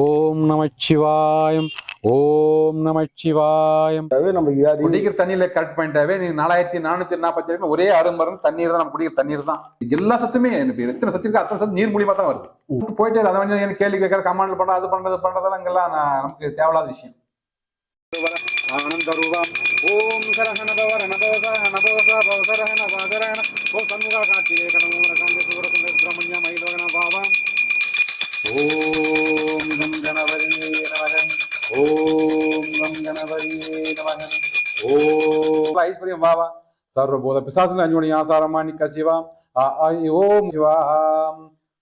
ஓம் நமச்சிவாயம் ஓம் நமச்சிவாயம் நம்ம வியாதி குடிக்கிற தண்ணியில கரெக்ட் பண்ணிட்டாவே நீ நாலாயிரத்தி நானூத்தி நாற்பத்தி ஏழு ஒரே அருள் மருந்து தண்ணீர் தான் நம்ம குடிக்கிற தண்ணீர் தான் எல்லா சத்துமே எனக்கு எத்தனை சத்து இருக்கு அத்தனை சத்து நீர் மூலியமா தான் வருது போயிட்டு அதை வந்து எனக்கு கேள்வி கேட்கற கமாண்டில் பண்ற அது பண்றது பண்றதெல்லாம் இங்கெல்லாம் நான் நமக்கு தேவையில்லாத விஷயம். ஆனந்த ரூபம் ஓம் சரஹண பவ ரணபவச நபவச பவசரஹண பவசரஹண ஐஸ்வர்யம் பாவா சர்வபோத பிசாசன அஞ்சுமணி ஆசாரமாணி கசிவாம் ஓம் சிவாம்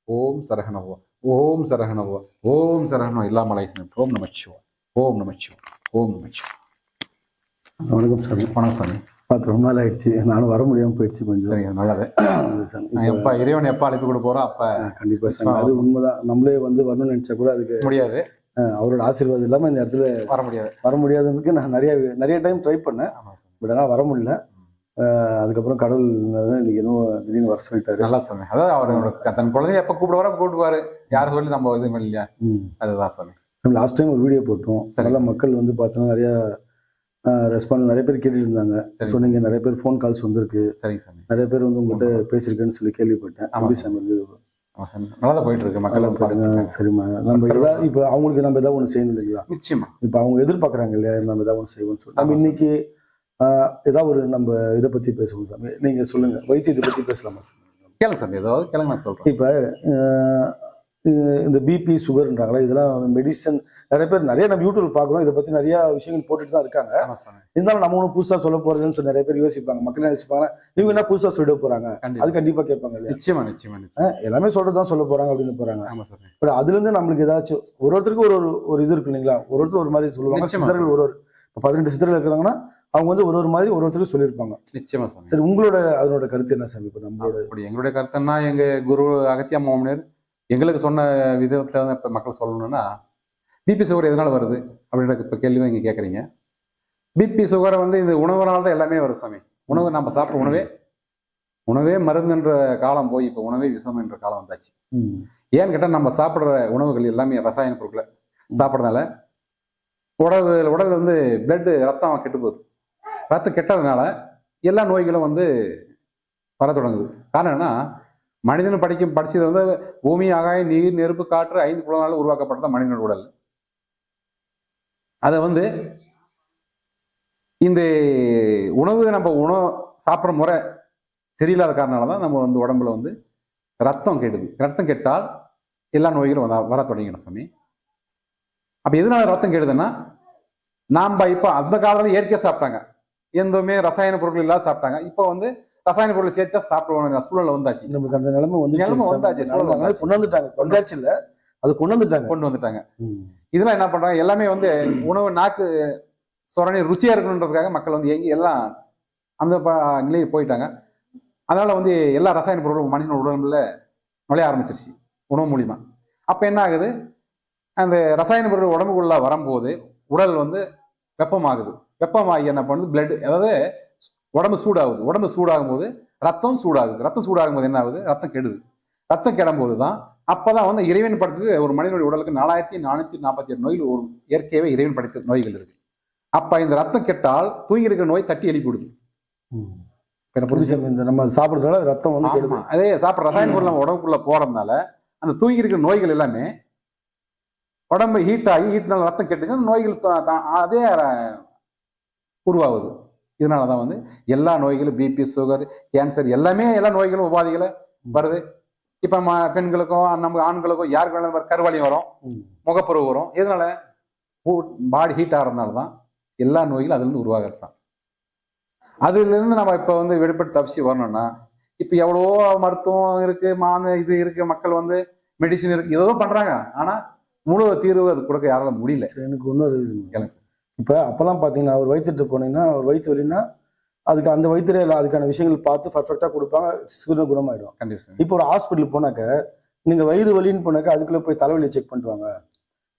ஓம் சரஹணவோ ஓம் சரஹணவோ ஓம் சரஹணவோ இல்லாமல் ஓம் நமச்சிவா ஓம் நமச்சிவா ஓம் நமச்சிவா வணக்கம் சாமி. வணக்கம் சாமி. பார்த்து ரொம்ப நாள் ஆயிடுச்சு. நானும் வர முடியாம போயிடுச்சு கொஞ்சம். சரிங்க நல்லது. எப்ப இறைவன் எப்ப அழைப்பு கொடுக்க போறோம்? அப்ப ஆ, கண்டிப்பா சாமி. அது உண்மைதான். நம்மளே வந்து வரணும்னு நினைச்சா கூட அதுக்கு முடியாது. அவரோட ஆசீர்வாதம் இல்லாம இந்த இடத்துல வர முடியாது. வர முடியாததுக்கு நான் நிறைய நிறைய டைம் ட்ரை பண்ணேன். பட் வர முடியல. அதுக்கப்புறம் கடவுள் தான் இன்னைக்கு என்னவோ திடீர்னு வர சொல்லிட்டாரு. நல்லா சாமி அதாவது அவரோட தன் குழந்தைய எப்ப கூப்பிடுவாரோ அப்ப கூப்பிடுவாரு. யாரும் சொல்லி நம்ம இது இல்லையா? அதுதான் சாமி லாஸ்ட் டைம் ஒரு வீடியோ போட்டோம். சரி. நல்ல மக்கள் வந்து பார்த்தோன்னா நிறைய ரெஸ்பாண்ட் நிறைய பேர் கேட்டுட்டு இருந்தாங்க சரி. சொன்னீங்க நிறைய பேர் ஃபோன் கால்ஸ் வந்திருக்கு. நிறைய பேர் வந்து உங்ககிட்ட பேசியிருக்கேன்னு சொல்லி கேள்விப்பட்டேன். சாமி இருந்தது? ஆமா சாமி. நல்லா போயிட்டு இருக்கு மக்கள் வந்து சரிம்மா. நம்ம ஏதாவது இப்போ அவங்களுக்கு நம்ம ஏதாவது ஒன்று செய்யணும் இல்லைங்களா? நிச்சயமா. இப்போ அவங்க எதிர்பார்க்குறாங்க இல்லையா? நம்ம ஏதாவது ஒன்று செய்வோம்னு சொல்லி. நம்ம. இன்னைக்கு ஏதாவது ஒரு நம்ம இதை பற்றி பேசுவோம் சாமி. நீங்கள் சொல்லுங்க. வைத்தியத்தை பற்றி பேசலாமா? கேளுங்க சாமி ஏதாவது கேளுங்க நான் சொல்றேன். இப்போ இந்த பிபி சுகர்ன்றாங்களா இதெல்லாம் மெடிசன் நிறைய பேர் நிறைய நம்ம யூடியூப்ல பார்க்குறோம். இதை பற்றி நிறைய விஷயங்கள் போட்டுட்டு தான் இருக்காங்க. இருந்தாலும் நம்ம ஒன்றும் புதுசாக சொல்ல போறதுன்னு சொல்லி நிறைய பேர் யோசிப்பாங்க. மக்கள் யோசிப்பாங்க இவங்க என்ன புதுசாக சொல்லிட போறாங்க? அது கண்டிப்பாக கேட்பாங்க இல்லையா? நிச்சயமா நிச்சயமா எல்லாமே சொல்றது தான் சொல்ல போறாங்க அப்படின்னு போறாங்க. பட் அதுல இருந்து நம்மளுக்கு ஏதாச்சும் ஒரு ஒருத்தருக்கு ஒரு ஒரு இது இருக்கு இல்லைங்களா? ஒரு ஒருத்தர் ஒரு மாதிரி சொல்லுவாங்க. சித்தர்கள் ஒரு ஒரு. இப்போ பதினெட்டு சித்தர்கள் இருக்கிறாங்கன்னா அவங்க வந்து ஒரு ஒரு மாதிரி ஒரு ஒருத்தருக்கு சொல்லியிருப்பாங்க. நிச்சயமா சரி உங்களோட அதனோட கருத்து என்ன சாமி? இப்போ நம்மளோட அப்படி எங்களுடைய கருத்துன்னா எங்க குரு அகத்தியா மாமனியர் எங்களுக்கு சொன்ன விதத்துல வந்து இப்ப மக்கள் சொல்லணும்னா பிபி சுகர் எதனால வருது? அப்படின்ற இப்ப கேள்வி தான் இங்க கேக்குறீங்க. பிபி சுகரை வந்து இந்த உணவுனால தான் எல்லாமே வருது சாமி. உணவு நம்ம சாப்பிட்ற உணவே உணவே மருந்துன்ற காலம் போய் இப்போ உணவே விஷம் என்ற காலம் வந்தாச்சு. ஏன்னு கேட்டால் நம்ம சாப்பிட்ற உணவுகள் எல்லாமே ரசாயன பொருட்களை சாப்பிட்றதுனால உடல் உடல் வந்து பிளட்டு ரத்தம் கெட்டு போகுது. ரத்தம் கெட்டதுனால எல்லா நோய்களும் வந்து வர தொடங்குது. காரணம் என்னன்னா மனிதன் படிக்கும் படிச்சது வந்து பூமி ஆகாயம் நீர் நெருப்பு காற்று ஐந்து குலங்களால் உருவாக்கப்பட்டது மனிதனோட உடல். அதை வந்து இந்த உணவு நம்ம உணவு சாப்பிட்ற முறை சரியில்லாத காரணனால தான் நம்ம வந்து உடம்புல வந்து ரத்தம் கெடுது. ரத்தம் கெட்டால் எல்லா நோய்களும் வர வர தொடங்கிடும் சுவாமி? அப்போ எதனால ரத்தம் கெடுதுன்னா நாம் இப்போ அந்த காலத்தில் இயற்கையாக சாப்பிட்டாங்க. எதுவுமே ரசாயன பொருட்கள் இல்லாத சாப்பிட்டாங்க. இப்போ வந்து ரசாயன பொருள் சேர்த்தா சாப்பிடுவாங்க சூழல்ல வந்தாச்சு. நமக்கு அந்த நிலைமை வந்து நிலைமை வந்தாச்சு, சூழல். கொண்டு வந்துட்டாங்க வந்தாச்சு இல்ல? அது கொண்டு வந்துட்டாங்க. கொண்டு வந்துட்டாங்க இதெல்லாம் என்ன பண்றாங்க? எல்லாமே வந்து உணவு நாக்கு சொரணி ருசியா இருக்கணுன்றதுக்காக மக்கள் வந்து எங்க எல்லாம் அந்த நிலைக்கு போயிட்டாங்க. அதனால வந்து எல்லா ரசாயன பொருளும் மனிதனோட உடம்புல நுழைய ஆரம்பிச்சிருச்சு உணவு மூலியமா. அப்ப என்ன ஆகுது? அந்த ரசாயன பொருள் உடம்புக்குள்ள வரும்போது உடல் வந்து வெப்பமாகுது. வெப்பமாகி என்ன பண்ணுது? பிளட் அதாவது உடம்பு சூடாகுது. உடம்பு சூடாகும் போது ரத்தம் சூடாகுது. ரத்தம் சூடாகும் போது என்ன ஆகுது? ரத்தம் கெடுது. ரத்தம் கெடும்போது தான் அப்பதான் வந்து இறைவன் படைத்தது ஒரு மனிதனுடைய உடலுக்கு நாலாயிரத்தி நானூத்தி நாற்பத்தி எட்டு நோய்கள் ஒரு இயற்கையாவே இறைவன் படைத்த நோய்கள் இருக்கு. அப்ப இந்த ரத்தம் கெட்டால் தூங்கி இருக்கிற நோய் தட்டி எழுப்பி விடுது ம். இப்ப என்ன புரியுது புரியுது? சாமி, இந்த நம்ம சாப்பிடுறதுனால ரத்தம் வந்து கெடுது. அதே சாப்பிட்ற ரசாயன பொருள் நம்ம உடம்புக்குள்ள போறதுனால அந்த தூங்கி இருக்கிற நோய்கள் எல்லாமே உடம்பு ஹீட் ஆகி ஹீட்னால ரத்தம் கெட்டுச்சு. அந்த நோய்கள் அதே உருவாகுது. இதனால தான் வந்து எல்லா நோய்களும் பிபி சுகர் கேன்சர் எல்லாமே எல்லா நோய்களும் உபாதைகளை வருது. இப்ப ம- பெண்களுக்கும் நம்ம ஆண்களுக்கும் யாருக்கு வேணாலும் கருவாளி வரும் ம். முகப்பருவு வரும். எதனால பாடி ஹீட் ஆகிறதுனால தான் எல்லா நோய்களும் அதுலேருந்து உருவாகிறது அதுலேருந்து நம்ம இப்போ வந்து விடுபட்டு தப்பிச்சு வரணும்னா இப்போ எவ்வளவோ மருத்துவம் இருக்கு மான இது இருக்கு மக்கள் வந்து மெடிசின் இருக்கு ஏதோ பண்றாங்க. ஆனா முழு தீர்வு அது கொடுக்க யாரால முடியல. எனக்கு இன்னொரு இது கேளுங்க. இப்போ அப்போல்லாம் பார்த்தீங்கன்னா ஒரு வயிற்றுட்டு போனீங்கன்னா ஒரு வயிற்று வலின்னா அதுக்கு அந்த வயிற்றுல அதுக்கான விஷயங்கள் பார்த்து பர்ஃபெக்டாக கொடுப்பாங்க சீக்கிரம் குணமாயிடும். கண்டிப்பா இப்போ ஒரு ஹாஸ்பிட்டல் போனாக்க நீங்க வயிறு வலின்னு போனாக்க அதுக்குள்ள போய் தலைவலி செக் பண்ணிட்டு வாங்க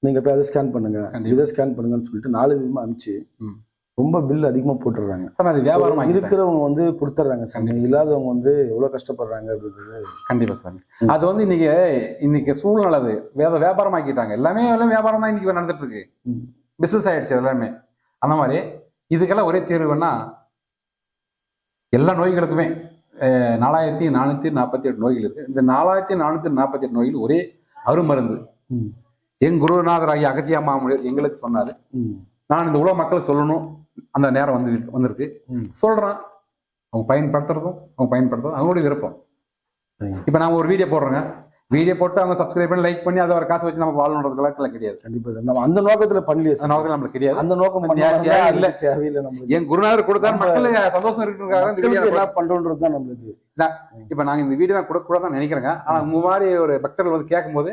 நீங்க போய் அதை ஸ்கேன் பண்ணுங்க. இதை ஸ்கேன் பண்ணுங்கன்னு சொல்லிட்டு நாலு விதமா அனுப்பிச்சு ம். ரொம்ப பில் அதிகமா போட்டுடுறாங்க. அது வியாபாரம். இருக்கிறவங்க வந்து கொடுத்துட்றாங்க கண்டிப்பா. இல்லாதவங்க வந்து எவ்வளவு கஷ்டப்படுறாங்க அப்படின்றது. கண்டிப்பா சாமி ம். அது வந்து இன்னைக்கு இன்னைக்கு சூழ்நிலை வேத வியாபாரம் ஆக்கிட்டாங்க. எல்லாமே எல்லாம் வியாபாரம் தான் இன்னைக்கு நடந்துட்டு இருக்கு. ம். பிசினஸ் ஆயிடுச்சு எல்லாமே அந்த மாதிரி இதுக்கெல்லாம் ஒரே தீர்வுன்னா எல்லா நோய்களுக்குமே நாலாயிரத்தி நானூத்தி நாற்பத்தி எட்டு நோய்கள் இருக்கு இந்த நாலாயிரத்தி நானூத்தி நாற்பத்தி எட்டு நோய்கள் ஒரே அருமருந்து. என் குருநாதர் ஆகிய அகத்தியா மாமுனிவர் எங்களுக்கு சொன்னாரு. நான் இந்த உலக மக்களுக்கு சொல்லணும் அந்த நேரம் வந்து வந்திருக்கு ம். சொல்றேன் அவங்க பயன்படுத்துறதும் அவங்க பயன்படுத்துறதும் அவங்களுடைய விருப்பம். இப்போ நான் ஒரு வீடியோ போடுறேங்க வீடியோ போட்டு அவங்க சப்ஸ்கிரைப் பண்ணி லைக் பண்ணி அதை ஒரு காசு வச்சு நம்ம வாழணுன்றதுக்கெல்லாம் கிடையாது. கண்டிப்பா சார். நம்ம அந்த நோக்கத்துல பண்ணலையே அந்த நோக்கம் நம்மளுக்கு கிடையாது. அந்த நோக்கம் இல்ல. தேவையில்லை நம்மளுக்கு. என் குருநாதர் கொடுத்தாரு நம்ம- மக்கள் சந்தோஷம் இந்த மக்களுக்கு வீடியோ என்ன பண்றோன்றது தான் நம்மளுக்கு. இப்போ நாங்க இந்த வீடியோ கொடுக்க கூடாதுன்னு நினைக்கிறேங்க. ஆனா உங்க மாதிரி ஒரு பக்தர்கள் வந்து கேட்கும்போது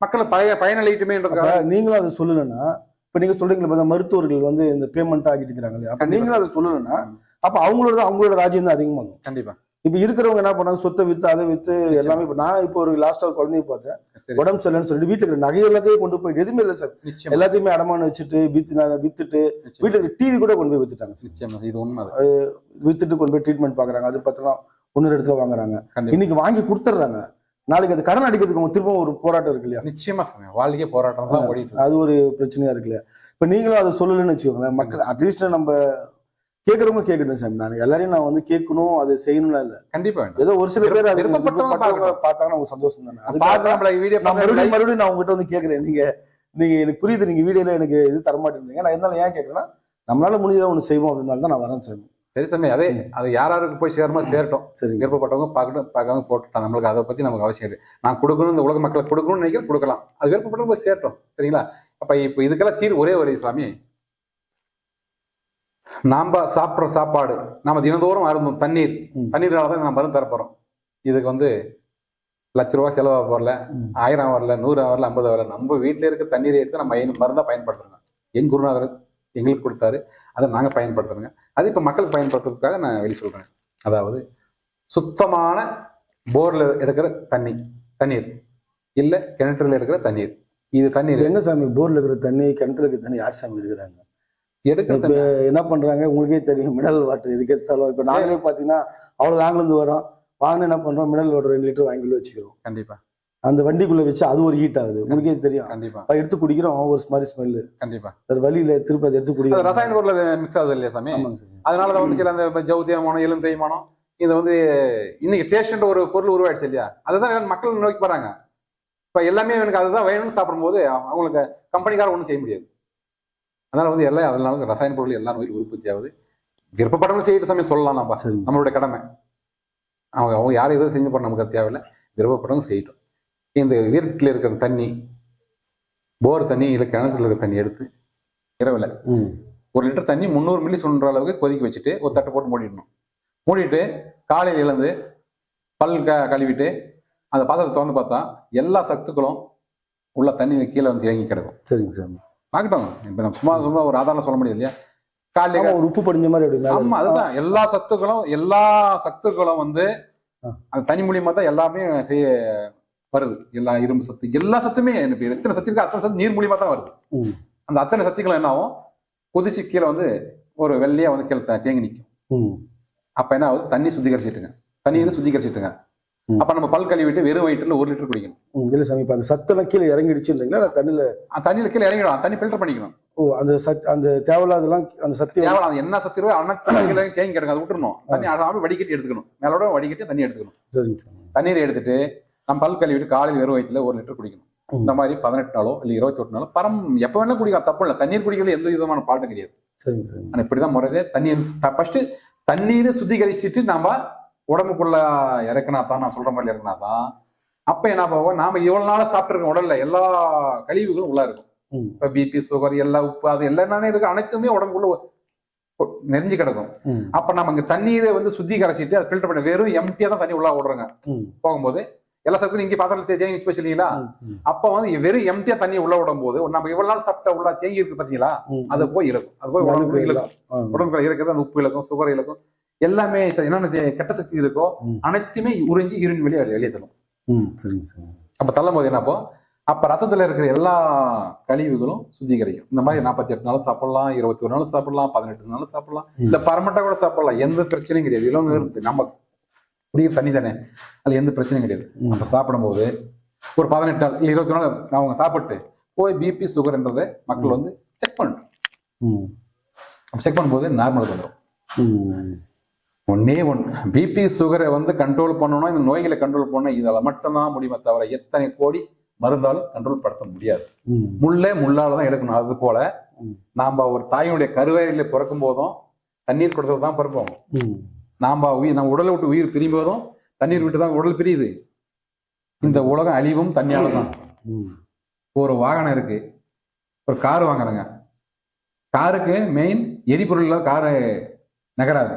மக்கள் பய அப்ப பயனளிட்டுமேன்றதுக்காக நீங்களும் அதை சொல்லலைன்னா இப்ப நீங்க சொல்றீங்களா மருத்துவர்கள் வந்து இந்த பேமெண்ட் ஆகிட்டு இருக்கிறாங்க அப்ப. நீங்களும் அதை சொல்லலைன்னா அப்ப அவங்களோட அவங்களோட ராஜ்யம் தான் அதிகமாகும். கண்டிப்பா. இப்ப இருக்கிறவங்க என்ன பண்ணாங்க சொத்தை வித்து அதை வித்து எல்லாமே இப்ப நான் இப்போ ஒரு லாஸ்டா ஒரு குழந்தைய பார்த்தேன். சரி உடம்பு சரியில்லைன்னு சொல்லிட்டு வீட்டுல இருக்கிற நகை எல்லாத்தையும் கொண்டு போய் எதுவுமே இல்லை சார். எல்லாத்தையுமே அடமானம் வச்சுட்டு வித்து வித்துட்டு இருக்கிற டிவி கூட கொண்டு போய் வித்துட்டாங்க சார். இது உண்மை. வித்துட்டு கொண்டு போய் ட்ரீட்மெண்ட் பாக்குறாங்க. அது பத்திரம் ஒன்னு இடத்துல வாங்குறாங்க. இன்னைக்கு வாங்கி கொடுத்துட்றாங்க. நாளைக்கு அது கடன் அடிக்கிறதுக்கு அவங்க திரும்ப ஒரு போராட்டம் இருக்கு இல்லையா? நிச்சயமா சாமி வாழ்க்கையே போராட்டம் தான். அது ஒரு பிரச்சனையா இருக்கு இல்லையா? இப்ப நீங்களும் அதை சொல்லலன்னு வச்சுக்கோங்களேன். மக்கள் அட்லீஸ்ட் நம்ம கேட்கறவங்க கேட்கட்டும் சார் நான் எல்லாரையும் நான் வந்து கேட்கணும் அது செய்யணும்லாம் இல்ல. கண்டிப்பா. ஏதோ ஒரு சில பேர் அது பார்த்தாங்கன்னா சந்தோஷம் தானே. நான் மறுபடியும் மறுபடியும் நான் உங்ககிட்ட வந்து கேட்கறேன் நீங்க நீங்க எனக்கு புரியுது நீங்க வீடியோல எனக்கு இது தர மாட்டேங்கிறீங்க நான் இருந்தாலும் ஏன் கேட்கறேன்னா நம்மளால முடிஞ்சதா ஒண்ணு செய்வோம் அப்படின்னால தான் நான் வரேன் சார் சரி சாமி அதே அது யார் யாருக்கு போய் சேரமா சேரட்டும். சரிங்க விருப்பப்பட்டவங்க பார்க்கட்டும் பார்க்காம போட்டுட்டான் நம்மளுக்கு அதை பத்தி நமக்கு அவசியம் இல்லை. நான் கொடுக்கணும் இந்த உலக மக்களுக்கு கொடுக்கணும்னு நினைக்கிறேன் கொடுக்கலாம். அது விருப்பப்பட்டவங்க போய் சேரட்டும். சரிங்களா? அப்ப இப்போ இதுக்கெல்லாம் தீர்வு ஒரே ஒரு சாமி. நாம சாப்பிட்ற சாப்பாடு நாம தினந்தோறும் அருந்தும் தண்ணீர். தண்ணீரால தான் நம்ம மருந்து தரப்போறோம் இதுக்கு வந்து லட்ச ரூபா செலவாக வரல. ஆயிரம் வரல நூறு வரல ஐம்பது வரல. நம்ம வீட்டில் இருக்க தண்ணீரை எடுத்து நம்ம பயன் மருந்தா பயன்படுத்துறோங்க. என் குருநாதர் எங்களுக்கு கொடுத்தாரு. அதை நாங்க பயன்படுத்துறோங்க. அது இப்ப மக்களுக்கு பயன்படுத்துறதுக்காக நான் வெளி சொல்றேன். அதாவது சுத்தமான போர்ல எடுக்கிற தண்ணி தண்ணீர். இல்ல கிணற்றுல எடுக்கிற தண்ணீர். இது தண்ணீர். என்ன சாமி போர்ல இருக்கிற தண்ணி கிணத்துல இருக்கிற தண்ணி யார் சாமி எடுக்கிறாங்க? தண்ணி என்ன பண்றாங்க? உங்களுக்கே தெரியும் மினரல் வாட்டர் எதுக்கு எடுத்தாலும். இப்ப நாங்களே பாத்தீங்கன்னா அவ்வளவு நாங்களும் இருந்து வரோம். வாங்க என்ன பண்றோம்? மினரல் வாட்டர் ரெண்டு லிட்டர் வாங்கி வச்சுக்கிறோம். கண்டிப்பா. அந்த வண்டிக்குள்ள வச்சு அது ஒரு ஹீட் ஆகுது. உங்களுக்கே தெரியும். கண்டிப்பா. எடுத்து குடிக்கிறோம். ஒரு மாதிரி ஸ்மெல்லு கண்டிப்பா. வேற வழியில திருப்பி அதை எடுத்து அது குடிக்கிறோம் ரசாயன பொருள் மிக்ஸ் ஆகுது இல்லையா சாமி? அதனால தான் வந்து சில அந்த ஜவு தேய்மானம் எலும் தேய்மானம் இது வந்து இன்னைக்கு டேஸ்ட்ன்ற ஒரு பொருள் உருவாயிடுச்சு இல்லையா? அதுதான் மக்கள் நோக்கி போறாங்க இப்ப எல்லாமே எனக்கு அதுதான் வேணும்னு சாப்பிடும்போது அவங்களுக்கு கம்பெனிக்கார ஒன்றும் செய்ய முடியாது. அதனால வந்து எல்லாம் அதனால ரசாயன பொருள் எல்லா நோயும் உற்பத்தி ஆகுது விருப்பப்பட்டவங்க செய்யிட்டு சமயம் சொல்லலாம் நம்ம. நம்மளுடைய கடமை. அவங்க அவங்க யாரும் எதுவும் செஞ்சு போட நமக்கு தேவையில்லை. விருப்பப்பட்டவங்க செய்யட்டும். இந்த வீட்டில் இருக்கிற தண்ணி போர் தண்ணி இல்லை கிணத்துல இருக்கிற தண்ணி எடுத்து இரவில் ஒரு லிட்டர் தண்ணி முந்நூறு மில்லி சொல்ற அளவுக்கு கொதிக்க வச்சுட்டு ஒரு தட்டை போட்டு மூடிடணும். மூடிட்டு காலையில் எழுந்து பல் க கழுவிட்டு அந்த பாத்திரத்தை திறந்து பார்த்தா எல்லா சத்துக்களும் உள்ள தண்ணி கீழே வந்து இறங்கி கிடக்கும். சரிங்க சார் பார்க்கட்டும் இப்போ நம்ம சும்மா சும்மா ஒரு ஆதாரம் சொல்ல முடியாது இல்லையா? காலையில் ஒரு உப்பு படிஞ்ச மாதிரி அப்படி ஆமா. அதுதான். எல்லா சத்துக்களும் எல்லா சத்துக்களும் வந்து ஆ. அந்த தனி மூலியமா தான் எல்லாமே செய்ய வருது. எல்லா இரும்பு சத்து எல்லா சத்துமே எனக்கு எத்தனை சத்து இருக்கு அத்தனை சத்து நீர் மூலியமா தான் வருது. அந்த அத்தனை சத்துக்களும் என்ன ஆகும்? கொதிச்சு கீழே வந்து ஒரு வெள்ளையா வந்து கீழே தேங்கி நிற்கும் அப்ப என்ன ஆகுது? தண்ணி சுத்திகரிச்சிட்டுங்க. தண்ணி வந்து சுத்திகரிச்சிட்டுங்க. அப்ப நம்ம பல் கழுவிட்டு வெறும் வயிற்றுல ஒரு லிட்டர் குடிக்கணும். இல்ல சாமி இப்ப அந்த சத்தெல்லாம் கீழே இறங்கிடுச்சுன்றீங்களா? இல்ல தண்ணியில தண்ணியில கீழே இறங்கிடும். தண்ணி ஃபில்டர் பண்ணிக்கணும். ஓ அந்த சத் அந்த தேவையில்லாதெல்லாம் அந்த சத்தி தேவை அது என்ன சத்து இருக்கோ அனைத்து தேங்கி கிடக்கும். அதை விட்டுறணும். தண்ணி அழகாம வடிகட்டி எடுத்துக்கணும். மேலோட வடிகட்டி தண்ணி எடுத்துக்கணும். சரிங்க சார் தண்ணீரை எடுத்துட்டு நம்ம பல் கழுவிட்டு காலையில் வெறும் வயிற்றுல ஒரு லிட்டர் குடிக்கணும். இந்த மாதிரி பதினெட்டு நாளோ இல்லை இருபத்தி எட்டு நாளோ பரம் எப்போ வேணா குடிக்கலாம். தப்பு இல்லை. தண்ணீர் குடிக்கிறது எந்த விதமான பாட்டும் கிடையாது. ஆனால் இப்படிதான் முறையே தண்ணீர் ஃபர்ஸ்ட் தண்ணீரை சுத்திகரிச்சுட்டு நாம உடம்புக்குள்ள இறக்குனா தான் நான் சொல்ற மாதிரி இறக்குனா தான். அப்ப என்ன போவோம் நாம இவ்வளவு நாளா சாப்பிட்டுருக்கோம் உடல்ல எல்லா கழிவுகளும் உள்ள இருக்கும். இப்ப பிபி சுகர் எல்லா உப்பு அது எல்லாமே இருக்கு. அனைத்துமே உடம்புக்குள்ள நிறைஞ்சு கிடக்கும். அப்ப நம்ம இங்க தண்ணீரை வந்து சுத்திகரிச்சிட்டு அதை ஃபில்டர் பண்ணி வெறும் எம்டியா தான் தண்ணி உள்ள விடுறோங்க. போகும்போது எல்லா சத்தும் இங்கே பாத்திரத்துல தேங்கி நிக்க வச்சிருக்கீங்களா? அப்ப வந்து வெறும் எம்டியா தண்ணி உள்ள விடும் போது நம்ம இவ்வளவு நாள் சாப்பிட்ட உள்ள தேங்கி இருக்கு பாத்தீங்களா. அது போய் இழக்கும். அது போய் உடம்புக்கு இழக்கும். உடம்புக்குள்ள இருக்கிறது அந்த உப்பு இழக்கும் சுகர் இழக்கும். எல்லாமே என்னென்ன கெட்ட சக்தி இருக்கோ. அனைத்துமே உறிஞ்சி இருன் வெளியே வெளியே தரும் சரிங்க சார். அப்ப தள்ளும் போது என்னப்போ அப்ப ரத்தத்துல இருக்கிற எல்லா கழிவுகளும் சுத்திகரிக்கும். இந்த மாதிரி நாற்பத்தி எட்டு நாள் சாப்பிடலாம் இருபத்தி ஒரு நாள் சாப்பிடலாம் பதினெட்டு நாள் சாப்பிடலாம். இல்ல பரமட்டா கூட சாப்பிடலாம். எந்த பிரச்சனையும் கிடையாது. இளம் இருந்து நம்ம குடிக்கிற தண்ணி தானே. அது எந்த பிரச்சனையும் கிடையாது. அப்ப சாப்பிடும்போது ஒரு பதினெட்டு நாள் இல்ல இருபத்தி நாள் அவங்க சாப்பிட்டு போய் பிபி சுகர்ன்றதை மக்கள் வந்து செக் பண்ணணும். ம். செக் பண்ணும்போது நார்மலுக்கு வந்துடும். ஒன்னே ஒன் பிபி சுகரை வந்து கண்ட்ரோல் பண்ணணும் இந்த நோய்களை கண்ட்ரோல் பண்ணணும் இதில் மட்டும்தான் முடியுமே தவிர எத்தனை கோடி மருந்தாலும் கண்ட்ரோல் படுத்த முடியாது. முள்ளே முள்ளால தான் எடுக்கணும் அது போல. நாம ஒரு தாயினுடைய கருவறையில பிறக்கும் போதும் தண்ணீர் கொடுத்தது தான் பிறப்போம். நாம உயிர் நம்ம உடலை விட்டு உயிர் பிரியும் போதும் தண்ணீர் விட்டு தான் உடல் பிரியுது இந்த உலகம் அழிவும் தண்ணியால தான். ஒரு வாகனம் இருக்கு ஒரு கார் வாங்குறேங்க காருக்கு மெயின் எரிபொருள் காரு நகராது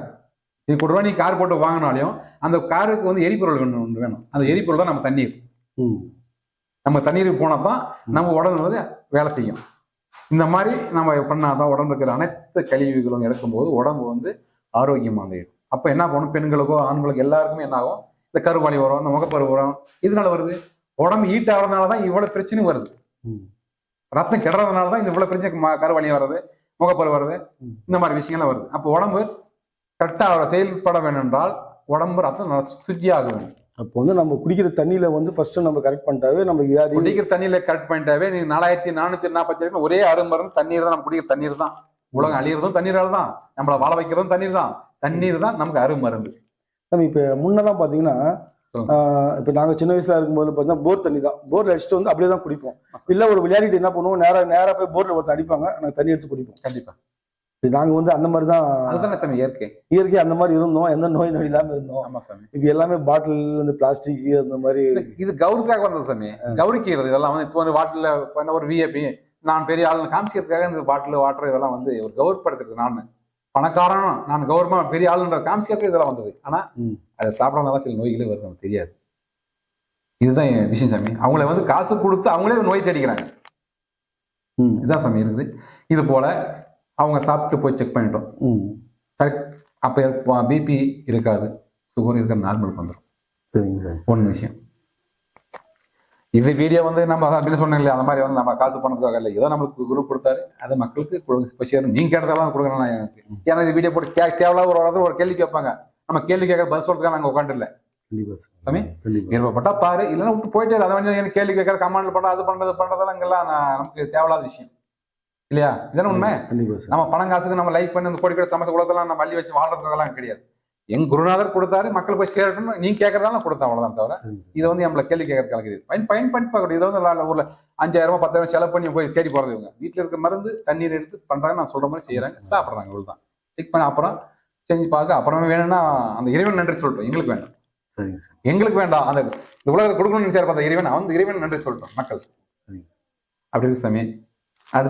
இது கூட நீ கார் போட்டு வாங்கினாலையும் அந்த காருக்கு வந்து எரிபொருள் ஒன்று ஒன்று வேணும். அந்த எரிபொருள் தான் நம்ம தண்ணீர். நம்ம தண்ணீருக்கு போனால் தான் நம்ம உடம்பு வந்து வேலை செய்யும். இந்த மாதிரி நம்ம பண்ணாதான் உடம்பு இருக்கிற அனைத்து கழிவுகளும் எடுக்கும்போது உடம்பு வந்து ஆரோக்கியமாக இருக்கும். அப்போ என்ன பண்ணும் பெண்களுக்கோ ஆண்களுக்கோ எல்லாருக்குமே என்ன ஆகும்? இந்த கருவாளி வரும் இந்த முகப்பரு வரும் இதனால வருது? உடம்பு ஈட் ஆகிறதுனால தான் இவ்வளவு பிரச்சனை வருது. ரத்தம் கெடுறதுனால தான் இந்த இவ்வளவு பிரச்சனை கருவலி வர்றது முகப்பரு வருது ம். இந்த மாதிரி விஷயங்கள்லாம் வருது. அப்போ உடம்பு கரெக்டாக செயல்பட வேண்டும் என்றால் உடம்பு ரத்தம் சுத்தியாக வேண்டும் அப்போ வந்து நம்ம குடிக்கிற தண்ணியில வந்து ஃபர்ஸ்ட் நம்ம கரெக்ட் பண்ணிட்டாவே நம்மளுக்கு வியாதி குடிக்கிற தண்ணியில கரெக்ட் பண்ணிட்டாவே நீ நாலாயிரத்தி நானூத்தி நாற்பத்தி ஏழு ஒரே அருமருந்து தண்ணீர் தான் நம்ம குடிக்கிற தண்ணீர் தான். உலகம் அழியறதும் தண்ணீரால தான். நம்மள வாழ வைக்கிறதும் தண்ணீர் தான். தண்ணீர் தான் நமக்கு அருமருந்து நம்ம இப்போ முன்னெல்லாம் பார்த்தீங்கன்னா இப்போ நாங்கள் சின்ன வயசுல இருக்கும்போது பார்த்தீங்கன்னா போர் தண்ணி தான். போர்ல அடிச்சுட்டு வந்து அப்படியே தான் குடிப்போம். இல்லை ஒரு விளையாடிட்டு என்ன பண்ணுவோம்? நேரா நேரா போய் போர்ல ஒருத்தர் அடிப்பாங்க. நாங்கள் தண்ணி எடுத்து குடிப்போம். கண்டிப்பா. நாங்கள் வந்து அந்த மாதிரி தான் அதுதானே சாமி இயற்கை. இயற்கை அந்த மாதிரி இருந்தோம். எந்த நோய் நொடி இல்லாமல் இருந்தோம். ஆமா சாமி. இப்போ எல்லாமே பாட்டில் இந்த பிளாஸ்டிக் அந்த மாதிரி இது- கௌரவத்துக்காக வந்தது சாமி. கௌரிக்கிறது இதெல்லாம் வந்து இப்போ வந்து வாட்டில் ஒரு விஐபி நான் பெரிய ஆள் காமிக்கிறதுக்காக இந்த பாட்டில் வாட்டர் இதெல்லாம் வந்து ஒரு கௌரவப்படுத்துறது நான். பணக்காரன் நான் கௌரவமா பெரிய ஆளுன்ற காமிக்கிறதுக்கு இதெல்லாம் வந்தது. ஆனா. அதை சாப்பிடறதுனால சில நோய்களே வருது நமக்கு தெரியாது. இதுதான் என் விஷயம் சாமி. அவங்கள வந்து காசு கொடுத்து அவங்களே நோய் தேடிக்கிறாங்க. இதுதான் சாமி இருக்குது. இது போல அவங்க சாப்பிட்டு போய் செக் பண்ணிட்டோம். கரெக்ட் அப்போ பிபி இருக்காது. சுகர் இருக்க நார்மலுக்கு வந்துடும் சரிங்க சார். ஒன்று விஷயம் இது வீடியோ வந்து நம்ம அதான் அப்படின்னு இல்லையா? அந்த மாதிரி வந்து நம்ம காசு பணத்துக்காக இல்லை. ஏதோ நம்மளுக்கு குரூப் கொடுத்தாரு. அதை மக்களுக்கு இப்போ சேரும் நீங்க கேட்டதெல்லாம் கொடுக்குறேன் நான் எனக்கு. ஏன்னா இந்த வீடியோ போட்டு கே தேவையில்லாத ஒரு இடத்துல ஒரு கேள்வி கேட்பாங்க. நம்ம கேள்வி கேட்க பதில் சொல்றதுக்காக நாங்கள் உட்காந்துல சாமி? விருப்பப்பட்டா பாரு. இல்லைன்னா விட்டு போயிட்டே. அதை வந்து எனக்கு கேள்வி கேட்கற கமெண்ட்ல பண்ற அது பண்றது பண்றதெல்லாம் இங்கெல்லாம் நான் நமக்கு தேவையில்லாத விஷயம். இல்லையா? இதானே உண்மை? நம்ம பணம் காசுக்கு நம்ம லைக் பண்ணி அந்த கோடி கோடி சமத்த குலத்தெல்லாம் நம்ம அள்ளி வச்சு வாழ்றதுக்கெல்லாம் கிடையாது. எங்க குருநாதர் கொடுத்தாரு மக்கள் போய் சேரட்டும். நீங்க கேட்கறதால கொடுத்தா அவ்வளவுதான் தவிர இதை வந்து நம்மள கேள்வி கேட்கறது கலக்குது பயன் பயன் பண்ணி பார்க்கணும். இதை வந்து ஊர்ல அஞ்சாயிரம் ரூபாய் பத்தாயிரம் செலவு பண்ணி போய் தேடி போறது இவங்க. வீட்டுல இருக்க மருந்து தண்ணீர் எடுத்து பண்றாங்க. நான் சொல்ற மாதிரி செய்யறாங்க. சாப்பிடுறாங்க இவ்வளவுதான். செக் பண்ண அப்புறம் செஞ்சு பார்க்க அப்புறமே வேணும்னா அந்த இறைவன் நன்றி சொல்லட்டும். எங்களுக்கு வேண்டாம். சரிங்க சார். எங்களுக்கு வேண்டாம். அந்த இந்த உலகத்தை கொடுக்கணும்னு நினைச்சாரு பார்த்த இறைவன். அந்த இறைவன் நன்றி சொல்லட்டும் மக்கள். அப்படி இருக்கு சாமி. அடுத்து